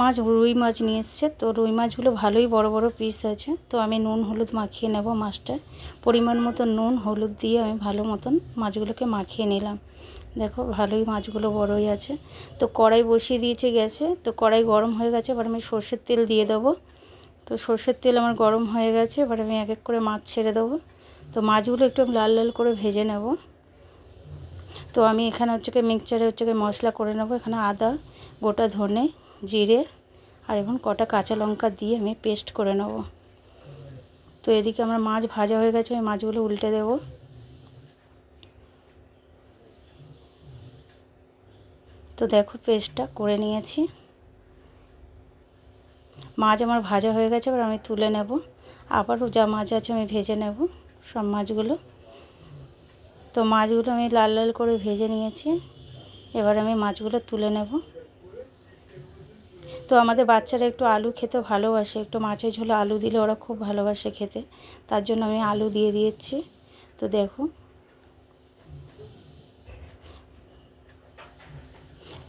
মাছ, রুই মাছ নিয়ে এসছে। তো রুই মাছগুলো ভালোই বড় বড় পিস আছে। তো আমি নুন, হলুদ মাখিয়ে নেব মাছটা পরিমাণ মতো নুন, হলুদ দিয়ে আমি ভালো মতন মাছগুলোকে মাখিয়ে নিলাম। দেখো, ভালোই মাছগুলো বড়ই আছে। তো কড়াই বসিয়ে দিয়েছে গেছে তো কড়াই গরম হয়ে গেছে, এবার আমি সর্ষের তেল দিয়ে দেবো। তো সর্ষের তেল আমার গরম হয়ে গেছে, এবার আমি এক এক করে মাছ ছেড়ে দেবো। তো মাছগুলো একটু লাল লাল করে ভেজে নেব। তো আমি এখানে হচ্ছে মিক্সচারে হচ্ছে মশলা করে নেব। এখানে আদা, গোটা ধনে জিরে আর এখন কটা কাঁচা লঙ্কা দিয়ে আমি পেস্ট করে নেব। তো এদিকে আমার মাছ ভাজা হয়ে গেছে, আমি মাছগুলো উল্টে দেব। তো দেখো পেস্টটা করে নিয়েছি। মাছ আমার ভাজা হয়ে গেছে, এবার আমি তুলে নেব। আবারও যা মাছ আছে আমি ভেজে নেব সব মাছগুলো। তো মাছগুলো আমি লাল লাল করে ভেজে নিয়েছি, এবার আমি মাছগুলো তুলে নেব। তো আমাদের বাচ্চারা একটু আলু খেতে ভালোবাসে, একটু মাছের ঝোলে আলু দিলে ওরা খুব ভালোবাসে খেতে। তার জন্য আমি আলু দিয়ে দিয়েছি। তো দেখো।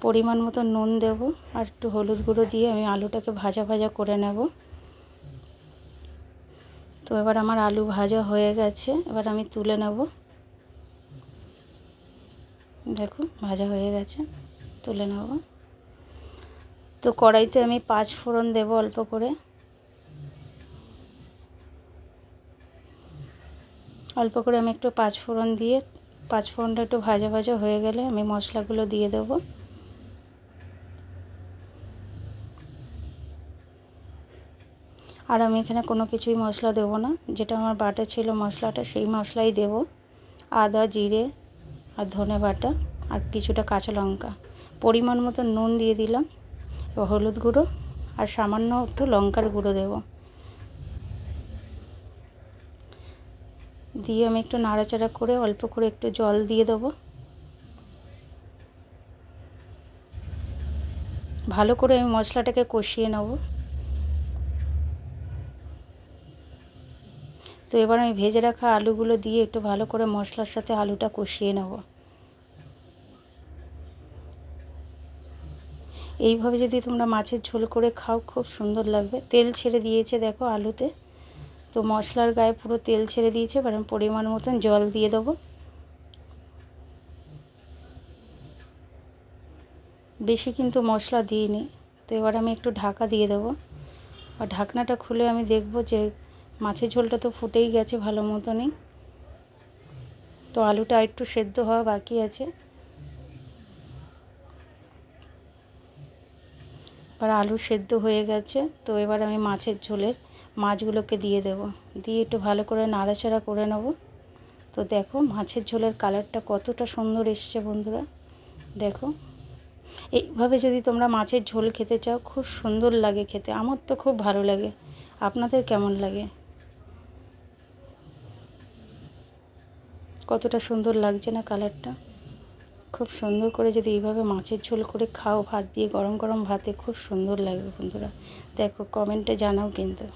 পরিমাণ মতো নুন দেব আর একটু হলুদ গুঁড়ো দিয়ে আমি আলুটাকে ভাজা ভাজা করে নেব। তো এবার আমার আলু ভাজা হয়ে গেছে, এবার আমি তুলে নেব। দেখো, ভাজা হয়ে গেছে, তুলে নেব। তো কড়াইতে আমি পাঁচ ফোড়ন দেব অল্প করে। অল্প করে আমি একটু পাঁচ ফোড়ন দিয়ে, পাঁচ ফোড়নটা একটু ভাজা ভাজা হয়ে গেলে আমি মশলাগুলো দিয়ে দেবো। আর আমি এখানে কোনো কিছুই মশলা দেবো না, যেটা আমার বাটা ছিল মশলাটা সেই মশলাই দেব। আদা, জিরে আর ধনে বাটা আর কিছুটা কাঁচা লঙ্কা। পরিমাণ মতো নুন দিয়ে দিলাম। হলুদ গুঁড়ো আর সামান্য একটু লঙ্কার গুঁড়ো দেব। দিয়ে আমি একটু নাড়াচাড়া করে অল্প করে একটু জল দিয়ে দেবো। ভালো করে আমি মশলাটাকে কষিয়ে নেব। তো এবার আমি ভেজে রাখা আলুগুলো দিয়ে একটু ভালো করে মশলার সাথে আলুটা কষিয়ে নেব। এইভাবে যদি তোমরা মাছের ঝোল করে খাও, খুব সুন্দর লাগবে। তেল ছেড়ে দিয়েছে দেখো আলুতে। তো মশলার গায়ে পুরো তেল ছেড়ে দিয়েছে, এবার আমি পরিমাণ মতন জল দিয়ে দেবো। বেশি কিন্তু মশলা দিইনি। তো এবার আমি একটু ঢাকা দিয়ে দেবো। আর ঢাকনাটা খুলে আমি দেখব যে মাছের ঝোলটা তো ফুটেই গেছে ভালো মতনই। তো আলুটা একটু সেদ্ধ হওয়া বাকি আছে। এবার আলু সেদ্ধ হয়ে গেছে, তো এবার আমি মাছের ঝোলের মাছগুলোকে দিয়ে দেব। দিয়ে একটু ভালো করে নাড়াচাড়া করে নেব। তো দেখো মাছের ঝোলের কালারটা কতটা সুন্দর এসছে বন্ধুরা। দেখো, এইভাবে যদি তোমরা মাছের ঝোল খেতে চাও, খুব সুন্দর লাগে খেতে। আমার তো খুব ভালো লাগে। আপনাদের কেমন লাগে? কতটা সুন্দর লাগছে না কালারটা? খুব সুন্দর করে যদি এইভাবে মাছের ঝোল করে খাও, ভাত দিয়ে গরম গরম ভাতে খুব সুন্দর লাগবে বন্ধুরা। দেখো কমেন্টে জানাও কিন্তু।